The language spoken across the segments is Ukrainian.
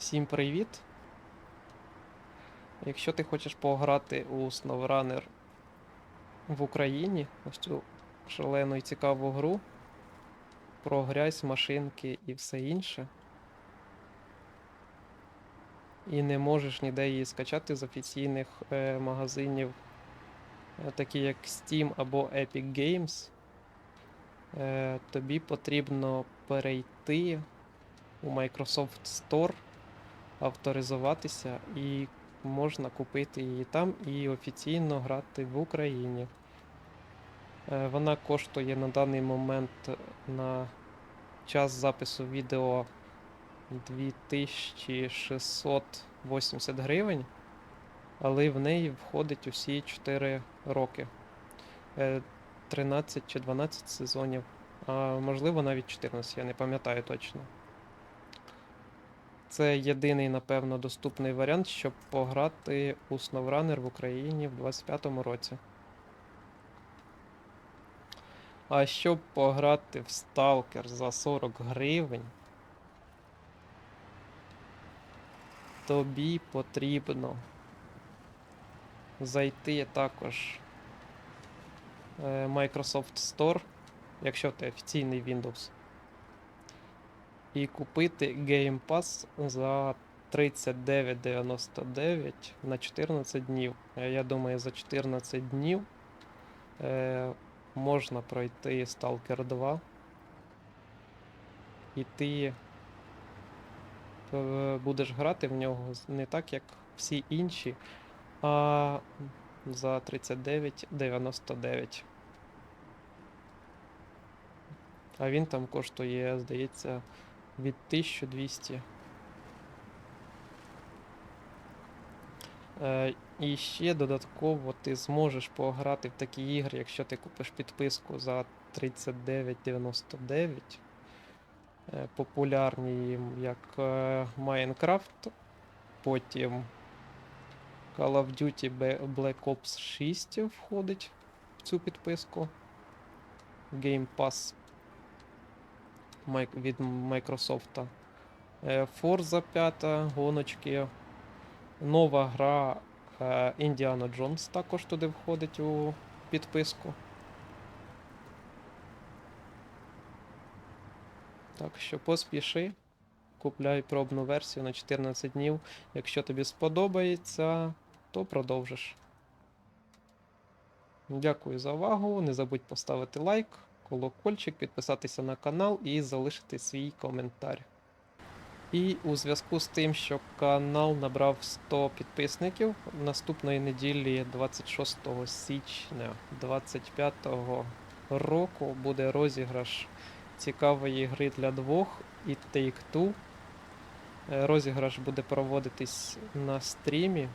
Всім привіт! Якщо ти хочеш пограти у SnowRunner в Україні, ось цю шалену і цікаву гру про грязь, машинки і все інше, і не можеш ніде її скачати з офіційних е, магазинів, е, такі як Steam або Epic Games, е, тобі потрібно перейти у Microsoft Store авторизуватися і можна купити її там і офіційно грати в Україні. Е, Вона коштує на даний момент на час запису відео 2680 гривень, але в неї входить усі 4 роки. Е, 13 чи 12 сезонів, а можливо навіть 14, я не пам'ятаю точно. Це єдиний, напевно, доступний варіант, щоб пограти у SnowRunner в Україні в 25-му році. А щоб пограти в Stalker за 40 гривень, тобі потрібно зайти також е, Microsoft Store, якщо ти офіційний Windows і купити Game Pass за 39,99 на 14 днів. Е, Я думаю, за 14 днів е, можна пройти Stalker 2. І ти е, будеш грати в нього не так, як всі інші, а за 39,99. А він там коштує, здається, від 1200. Е, і ще додатково ти зможеш пограти в такі ігри, якщо ти купиш підписку за 39,99. Е, популярні, як е, Minecraft, потім Call of Duty Black Ops 6 входить в цю підписку. Game Pass від Microsoft. Е, Forza 5, гоночки. Нова гра е, Indiana Jones також туди входить у підписку. Так що поспіши. Купляй пробну версію на 14 днів. Якщо тобі сподобається, то продовжиш. Дякую за увагу. Не забудь поставити лайк, колокольчик, підписатися на канал і залишити свій коментар. І у зв'язку з тим, що канал набрав 100 підписників, наступної неділі, 26 січня 2025 року, буде розіграш цікавої гри для двох і Take-Two. Розіграш буде проводитись на стрімі.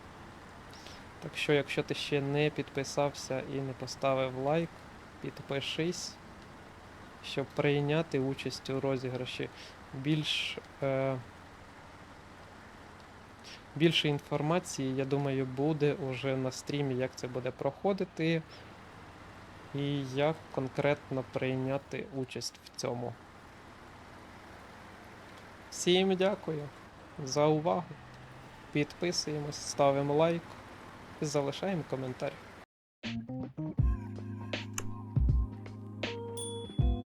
Так що, якщо ти ще не підписався і не поставив лайк, підпишись, щоб прийняти участь у розіграші. Більш, е, більше інформації, я думаю, буде уже на стрімі, як це буде проходити, і як конкретно прийняти участь в цьому. Всім дякую за увагу. Підписуємось, ставимо лайк і залишаємо коментар.